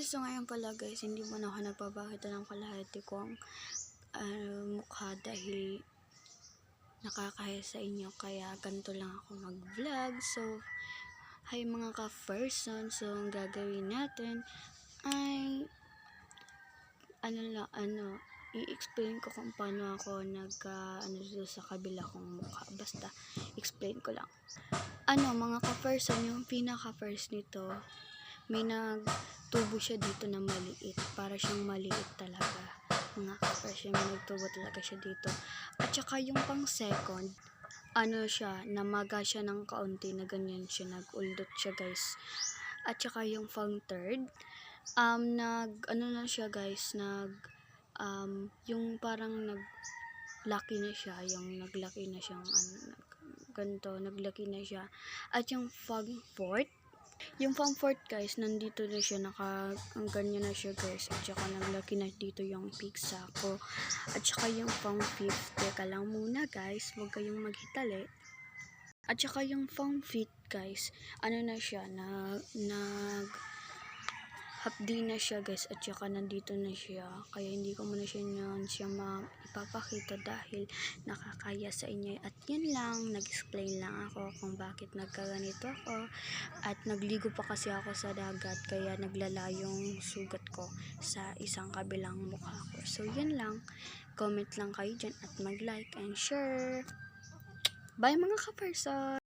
so ngayon pala guys, hindi mo na ako nagpapakita ng kalahati kong ah, mukha dahil nakakaya sa inyo. Kaya ganito lang ako mag-vlog. So, hi mga ka-person. So, ang gagawin natin ay ano lang, ano, i-explain ko kung paano ako nag, ah, ano dito sa kabila kong mukha. Basta, explain ko lang. Ano, mga ka-person, yung pinaka-first nito, may nagtubo siya dito na maliit. Para siyang maliit talaga. Mga ka-person, may nagtubo talaga siya dito. At saka yung pang second, ano siya, namaga siya ng kaunti na ganyan siya, nag-uldot siya guys. At saka yung pang third, um, nag, ano na siya guys, nag, um, yung parang nag, laki na siya, yung naglaki na siyang, ano, nag, ganito, naglaki na siya. At yung pang fourth, yung pang fourth guys, nandito na siya, naka, ang ganyan na siya guys. At saka naglaki na dito yung pizza ko. At saka yung pang fifth, teka lang muna guys, huwag kayong maghitali. At saka yung pang fifth guys, ano na siya, na, nag, hapdi na siya guys at saka nandito na siya. Kaya hindi ko muna siya nyan siya maipapakita dahil nakakaya sa inyo. At yun lang nag-explain lang ako kung bakit nagkaganito ako. At nagligo pa kasi ako sa dagat kaya naglala yung sugat ko sa isang kabilang mukha ko. So yun lang. Comment lang kayo dyan at mag like and share. Bye mga ka-person